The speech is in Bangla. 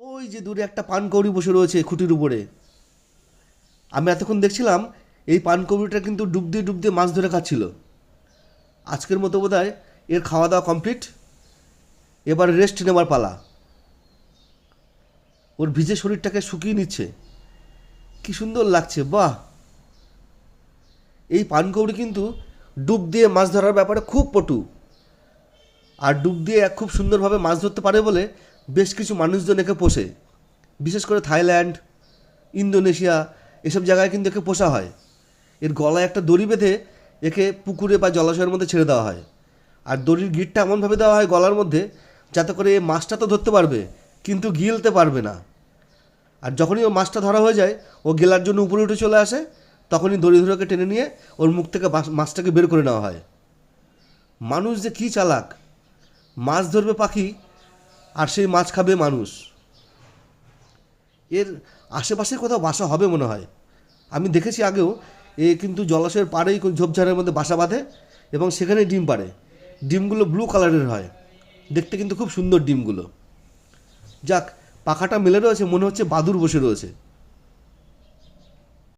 ওই যে দূরে একটা পানকৌড়ি বসে রয়েছে খুঁটির উপরে। আমি এতক্ষণ দেখছিলাম এই পানকৌড়িটা কিন্তু ডুব দিয়ে ডুব দিয়ে মাছ ধরে খাচ্ছিল। আজকের মতো বোধ এর খাওয়া দাওয়া কমপ্লিট। এবার রেস্ট নেবার পালা। ওর ভিজে শরীরটাকে শুকিয়ে নিচ্ছে। কি সুন্দর লাগছে, বাহ! এই পানকৌড়ি কিন্তু ডুব দিয়ে মাছ ধরার ব্যাপারে খুব পটু। আর ডুব দিয়ে খুব সুন্দরভাবে মাছ ধরতে পারে বলে বেশ কিছু মানুষজন একে পোষে। বিশেষ করে থাইল্যান্ড, ইন্দোনেশিয়া, এসব জায়গায় কিন্তু একে পোষা হয়। এর গলায় একটা দড়ি বেঁধে একে পুকুরে বা জলাশয়ের মধ্যে ছেড়ে দেওয়া হয়। আর দড়ির গিটটা এমনভাবে দেওয়া হয় গলার মধ্যে যাতে করে মাছটা তো ধরতে পারবে, কিন্তু গিলতে পারবে না। আর যখনই ও মাছটা ধরা হয়ে যায়, ও গেলার জন্য উপরে উঠে চলে আসে, তখনই দড়ি ধরে ওকে টেনে নিয়ে ওর মুখ থেকে মাছটাকে বের করে নেওয়া হয়। মানুষ যে কী চালাক? মাছ ধরবে পাখি আর সেই মাছ খাবে মানুষ। এর আশেপাশে কোথাও বাসা হবে মনে হয়। আমি দেখেছি আগেও, এ কিন্তু জলাশয়ের পাড়েই ঝোপঝাড়ের মধ্যে বাসা বাঁধে এবং সেখানে ডিম পাড়ে। ডিমগুলো ব্লু কালারের হয়। দেখতে কিন্তু খুব সুন্দর ডিমগুলো। যাক, পাখাটা মেলে রয়েছে, মনে হচ্ছে বাদুর বসে রয়েছে।